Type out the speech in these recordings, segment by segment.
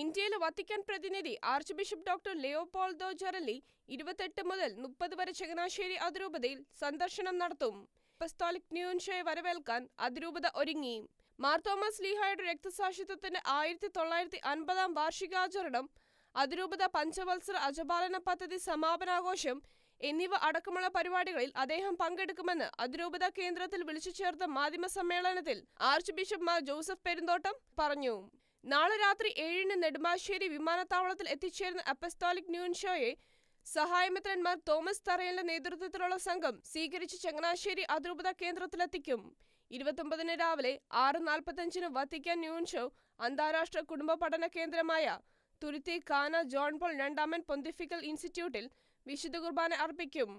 ഇന്ത്യയിലെ വത്തിക്കാൻ പ്രതിനിധി archbishop doctor Leopoldo Girelli ഇരുപത്തെട്ട് മുതൽ മുപ്പത് വരെ ചങ്ങനാശ്ശേരി അതിരൂപതയിൽ സന്ദർശനം നടത്തും. അപ്പസ്തോലിക് ന്യൂൻഷയെ വരവേൽക്കാൻ അതിരൂപത ഒരുങ്ങി. മാർ തോമസ് ലീഹായുടെ രക്തസാക്ഷിത്വത്തിന്റെ ആയിരത്തി തൊള്ളായിരത്തി അൻപതാം വാർഷികാചരണം അതിരൂപത പഞ്ചവത്സര അജപാലന പദ്ധതി സമാപനാഘോഷം എന്നിവ അടക്കമുള്ള പരിപാടികളിൽ അദ്ദേഹം പങ്കെടുക്കുമെന്ന് അതിരൂപത കേന്ദ്രത്തിൽ വിളിച്ചു ചേർത്ത മാധ്യമ സമ്മേളനത്തിൽ archbishop Mar Joseph Perumthottam പറഞ്ഞു. നാളെ രാത്രി ഏഴിന് നെടുമ്പാശ്ശേരി വിമാനത്താവളത്തിൽ എത്തിച്ചേരുന്ന അപ്പസ്തോലിക് ന്യൂൻഷോയെ സഹായമിത്രന്മാർ തോമസ് തറയലിന്റെ നേതൃത്വത്തിലുള്ള സംഘം സ്വീകരിച്ച് ചങ്ങനാശ്ശേരി അതിരൂപത കേന്ദ്രത്തിലെത്തിക്കും. ഇരുപത്തൊമ്പതിന് രാവിലെ ആറ് നാൽപ്പത്തഞ്ചിന് വത്തിക്കാൻ ന്യൂൻഷോ അന്താരാഷ്ട്ര കുടുംബ പഠന കേന്ദ്രമായ തുരുത്തി കാന ജോൺ പോൾ രണ്ടാമൻ പൊന്തിഫിക്കൽ ഇൻസ്റ്റിറ്റ്യൂട്ടിൽ വിശുദ്ധ കുർബാന അർപ്പിക്കും.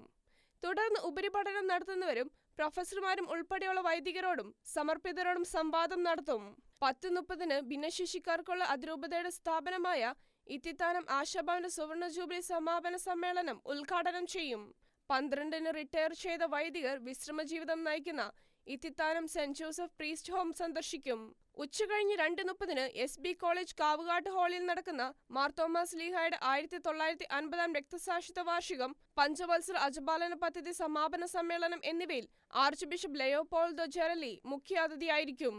തുടർന്ന് ഉപരിപഠനം നടത്തുന്നവരും പ്രൊഫസർമാരും ഉൾപ്പെടെയുള്ള വൈദികരോടും സമർപ്പിതരോടും സംവാദം നടത്തും. പത്ത് മുപ്പതിന് ഭിന്നശേഷിക്കാർക്കുള്ള അതിരൂപതയുടെ സ്ഥാപനമായ ഇത്തിത്താനം ആശാഭവന്റെ സുവർണ ജൂബിലി സമാപന സമ്മേളനം ഉദ്ഘാടനം ചെയ്യും. പന്ത്രണ്ടിന് റിട്ടയർ ചെയ്ത വൈദികർ വിശ്രമജീവിതം നയിക്കുന്ന Ithithanam Saint Joseph priest home സന്ദർശിക്കും. ഉച്ചകഴിഞ്ഞ് രണ്ട് മുപ്പതിന് എസ് ബി കോളേജ് കാവുകാട്ട് ഹാളിൽ നടക്കുന്ന മാർത്തോമാസ് തോമസ് ലീഹായുടെ ആയിരത്തി തൊള്ളായിരത്തി അൻപതാം രക്തസാക്ഷിത്വ വാർഷികം പഞ്ചവത്സര അജപാലന പദ്ധതി സമാപന സമ്മേളനം എന്നിവയിൽ ആർച്ച് ബിഷപ്പ് ലയോപോൾദോ ജെറലി മുഖ്യാതിഥിയായിരിക്കും.